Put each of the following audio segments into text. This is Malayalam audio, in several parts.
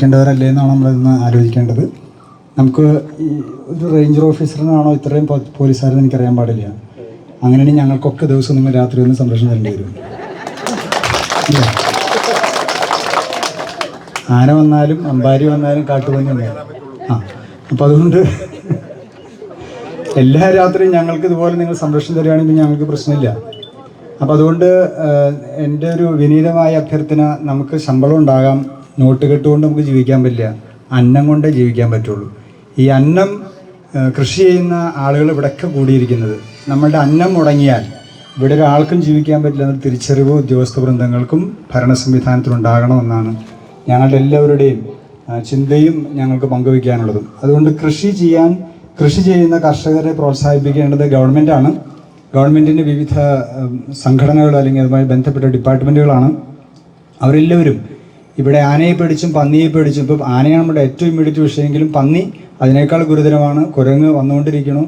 ക്കേണ്ടവരല്ലേ എന്നാണ് നമ്മളിന്ന് ആലോചിക്കേണ്ടത്. നമുക്ക് ഈ ഒരു റേഞ്ചർ ഓഫീസറിനാണോ ഇത്രയും പോലീസുകാരെന്ന് എനിക്കറിയാൻ പാടില്ല. അങ്ങനെയാണെങ്കിൽ ഞങ്ങൾക്കൊക്കെ ദിവസം നിങ്ങൾ രാത്രി ഒന്ന് സംരക്ഷണം തരേണ്ടി വരും. ആന വന്നാലും അമ്പാരി വന്നാലും കാട്ടുപന്നി വന്നാലും. ആ അപ്പം അതുകൊണ്ട് എല്ലാ രാത്രിയും ഞങ്ങൾക്ക് ഇതുപോലെ നിങ്ങൾ സംരക്ഷണം തരികയാണെങ്കിൽ ഞങ്ങൾക്ക് പ്രശ്നമില്ല. അപ്പം അതുകൊണ്ട് എന്റെ ഒരു വിനീതമായ അഭ്യർത്ഥന നമുക്ക് ശമ്പളം ഉണ്ടാകാം. നോട്ട് കെട്ടുകൊണ്ട് നമുക്ക് ജീവിക്കാൻ പറ്റില്ല. അന്നം കൊണ്ടേ ജീവിക്കാൻ പറ്റുള്ളൂ. ഈ അന്നം കൃഷി ചെയ്യുന്ന ആളുകൾ ഇവിടെയൊക്കെ കൂടിയിരിക്കുന്നത്. നമ്മളുടെ അന്നം മുടങ്ങിയാൽ ഇവിടെ ഒരാൾക്കും ജീവിക്കാൻ പറ്റില്ല എന്ന തിരിച്ചറിവ് ഉദ്യോഗസ്ഥ വൃന്ദങ്ങൾക്കും ഭരണ സംവിധാനത്തിലുണ്ടാകണമെന്നാണ് ഞങ്ങളുടെ എല്ലാവരുടെയും ചിന്തയും ഞങ്ങൾക്ക് പങ്കുവയ്ക്കാനുള്ളതും. അതുകൊണ്ട് കൃഷി ചെയ്യാൻ കൃഷി ചെയ്യുന്ന കർഷകരെ പ്രോത്സാഹിപ്പിക്കേണ്ടത് ഗവൺമെന്റാണ് ഗവൺമെന്റിന്റെ വിവിധ സംഘടനകൾ അല്ലെങ്കിൽ അതുമായി ബന്ധപ്പെട്ട ഡിപ്പാർട്ട്മെന്റുകളാണ് അവരെല്ലാവരും ഇവിടെ ആനയെ പേടിച്ചും പന്നിയെ പേടിച്ചും. ഇപ്പം ആനയാണ് നമ്മുടെ ഏറ്റവും ഇമ്മീഡിയറ്റ് വിഷയമെങ്കിലും പന്നി അതിനേക്കാൾ ഗുരുതരമാണ്. കുരങ്ങ് വന്നുകൊണ്ടിരിക്കണു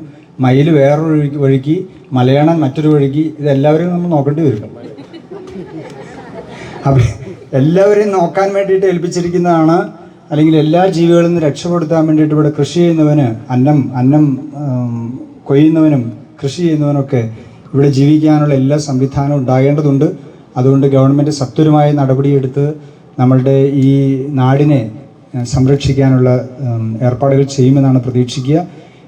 മയിൽ വേറൊരു വഴിക്ക് മലയാളം മറ്റൊരു വഴിക്ക് ഇതെല്ലാവരെയും നമ്മൾ നോക്കേണ്ടി വരും. അപ്പം എല്ലാവരെയും നോക്കാൻ വേണ്ടിയിട്ട് ഏൽപ്പിച്ചിരിക്കുന്നതാണ്. അല്ലെങ്കിൽ എല്ലാ ജീവികളിൽ നിന്ന് രക്ഷപ്പെടുത്താൻ വേണ്ടിയിട്ട് ഇവിടെ കൃഷി ചെയ്യുന്നവന് അന്നം അന്നം കൊയ്യുന്നവനും കൃഷി ചെയ്യുന്നവനൊക്കെ ഇവിടെ ജീവിക്കാനുള്ള എല്ലാ സംവിധാനവും ഉണ്ടാകേണ്ടതുണ്ട്. അതുകൊണ്ട് ഗവൺമെന്റ് സത്വരമായ നടപടിയെടുത്ത് നമ്മളുടെ ഈ നാടിനെ സംരക്ഷിക്കാനുള്ള ഏർപ്പാടുകൾ ചെയ്യുമെന്നാണ് പ്രതീക്ഷിക്കുക.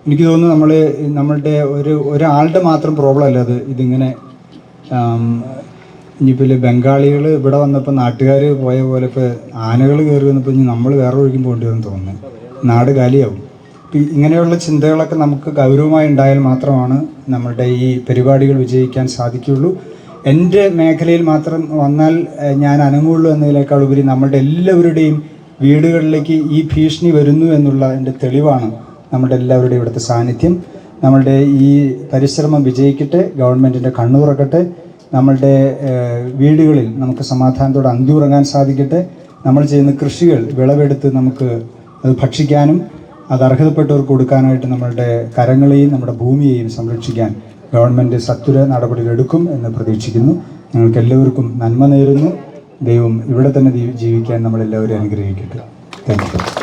എനിക്ക് തോന്നുന്നു നമ്മൾ നമ്മളുടെ ഒരു ഒരാളുടെ മാത്രം പ്രോബ്ലം അല്ല അത്. ഇതിങ്ങനെ ഇനിയിപ്പോൾ ബംഗാളികൾ ഇവിടെ വന്നപ്പോൾ നാട്ടുകാർ പോയ പോലെ ഇപ്പോൾ ആനകൾ കയറി വന്നപ്പോൾ ഇനി നമ്മൾ വേറെ ഒഴിക്കും പോകേണ്ടി വരുമെന്ന് തോന്നുന്നു. നാട് കാലിയാവും ഇപ്പം ഇങ്ങനെയുള്ള ചിന്തകളൊക്കെ നമുക്ക് ഗൗരവമായി ഉണ്ടായാൽ മാത്രമാണ് നമ്മളുടെ ഈ പരിപാടികൾ വിജയിക്കാൻ സാധിക്കുകയുള്ളൂ. എന്റെ മേഖലയിൽ മാത്രം വന്നാൽ ഞാൻ അനങ്ങുള്ളൂ എന്നതിനേക്കാൾ ഉപരി നമ്മളുടെ എല്ലാവരുടെയും വീടുകളിലേക്ക് ഈ ഭീഷണി വരുന്നു എന്നുള്ള എന്റെ തെളിവാണ് നമ്മുടെ എല്ലാവരുടെയും ഇവിടുത്തെ സാന്നിധ്യം. നമ്മളുടെ ഈ പരിശ്രമം വിജയിക്കട്ടെ ഗവൺമെന്റിന്റെ കണ്ണുറക്കട്ടെ നമ്മളുടെ വീടുകളിൽ നമുക്ക് സമാധാനത്തോടെ അന്തി ഉറങ്ങാൻ സാധിക്കട്ടെ നമ്മൾ ചെയ്യുന്ന കൃഷികൾ വിളവെടുത്ത് നമുക്ക് അത് ഭക്ഷിക്കാനും അത് അർഹതപ്പെട്ടവർക്ക് കൊടുക്കാനായിട്ട് നമ്മളുടെ കരങ്ങളെയും നമ്മുടെ ഭൂമിയെയും സംരക്ഷിക്കാൻ ഗവൺമെന്റ് സത്വര നടപടികൾ എടുക്കും എന്ന് പ്രതീക്ഷിക്കുന്നു. ഞങ്ങൾക്ക് എല്ലാവർക്കും നന്മ നേരുന്നു. ദൈവം ഇവിടെ തന്നെ ജീവിക്കാൻ നമ്മളെല്ലാവരും അനുഗ്രഹിക്കട്ടെ. Thank you